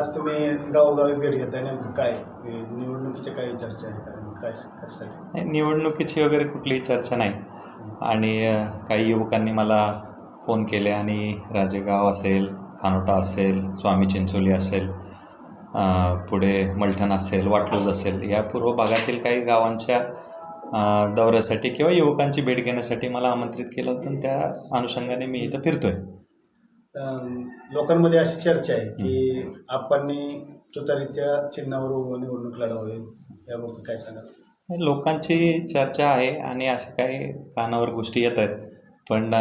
गावोगावी भेट घेताय नेमकं काय? निवडणुकीच्या काय चर्चा आहे? का काय कशासाठी नाही, निवडणुकीची वगैरे कुठलीही चर्चा नाही. आणि अ, काही युवकांनी मला फोन केले आणि राजेगाव असेल खानोटा असेल स्वामी चिंचोली असेल अ, पुढे मलठण असेल वाटलूज असेल या पूर्व भागातील काही गावांच्या अ, दौऱ्यासाठी किंवा युवकांची भेट घेण्यासाठी मला आमंत्रित केलं होतं. आणि त्या अनुषंगाने मी इथं फिरतोय. लोकांमध्ये अशी चर्चा आहे की आपण तुतारीच्या चिन्हावर निवडणूक लढवावी याबाबत काय सांगाल? लोकांची चर्चा आहे आणि अशा काही कानावर गोष्टी येत आहेत. पण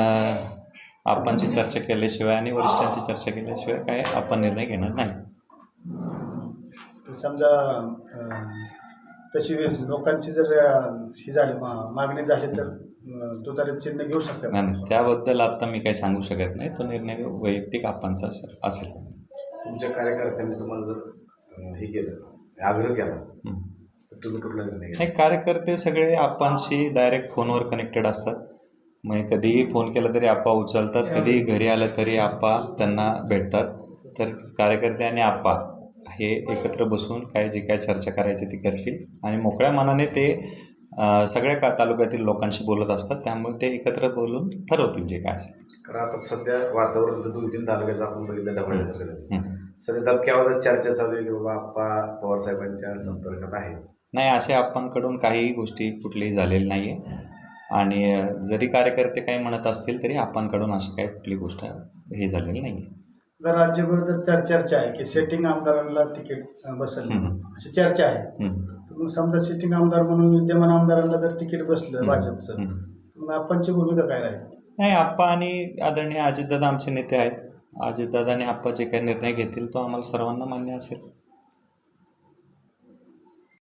आपणची चर्चा केल्याशिवाय आणि वरिष्ठांची चर्चा केल्याशिवाय काय आपण निर्णय घेणार नाही. समजा तशी लोकांची जर ही झाली मागणी झाली तर? तुतारी चिन्ह घेऊ शकतात. नाही नाही, त्याबद्दल आता मी काही सांगू शकत नाही. तो निर्णय वैयक्तिक आपणचा असे- असेल. तुमच्या कार्यकर्त्यांनी तुम्हाला जर हे केलं आग्रह केला हं. तर तुम्ही कुठला निर्णय घ्या नाही कार्यकर्ते सगळे आपणशी डायरेक्ट फोनवर कनेक्टेड असतात. मग कधीही फोन केला तरी आप्पा उचलतात कधीही घरी आलं तरी आप्पा त्यांना भेटतात. तर कार्यकर्ते आणि आप्पा हे एकत्र बसून काय जे काय चर्चा करायची ती करतील. आणि मोकळ्या मनाने ते सगळ्या का तालुक्यातील लोकांशी बोलत असतात त्यामुळे ते एकत्र बोलून ठरवतील जे काय असेल. कारण आता सध्या वातावरण दोन तीन तालुक्याचं आपण बघितलं. हं. सध्या दबक्यावर चर्चा चालू आहे की बाबा आप्पा पवार साहेबांच्या संपर्कात आहेत. नाही असे आपणकडून काही गोष्टी कुठलीही झालेली नाही आहे आणि जरी कार्यकर्ते काही म्हणत असतील तरी आपणकडून अशी काही कुठली गोष्ट हे झालेली नाही आहे तर राज्यभर तर तर चर्चा आहे की सेटिंग आमदारांना तिकीट बसेल. अशी चर्चा आहे. मग समजा सिटिंग आमदार म्हणून विद्यमान आमदारांना जर तिकीट बसलं भाजपचं. मग आपणची भूमिका काय राहील? नाही आप्पा आणि आदरणीय अजितदादा आमचे नेते आहेत. अजितदादा आणि आप्पा जे काही निर्णय घेतील तो आम्हाला सर्वांना मान्य असेल.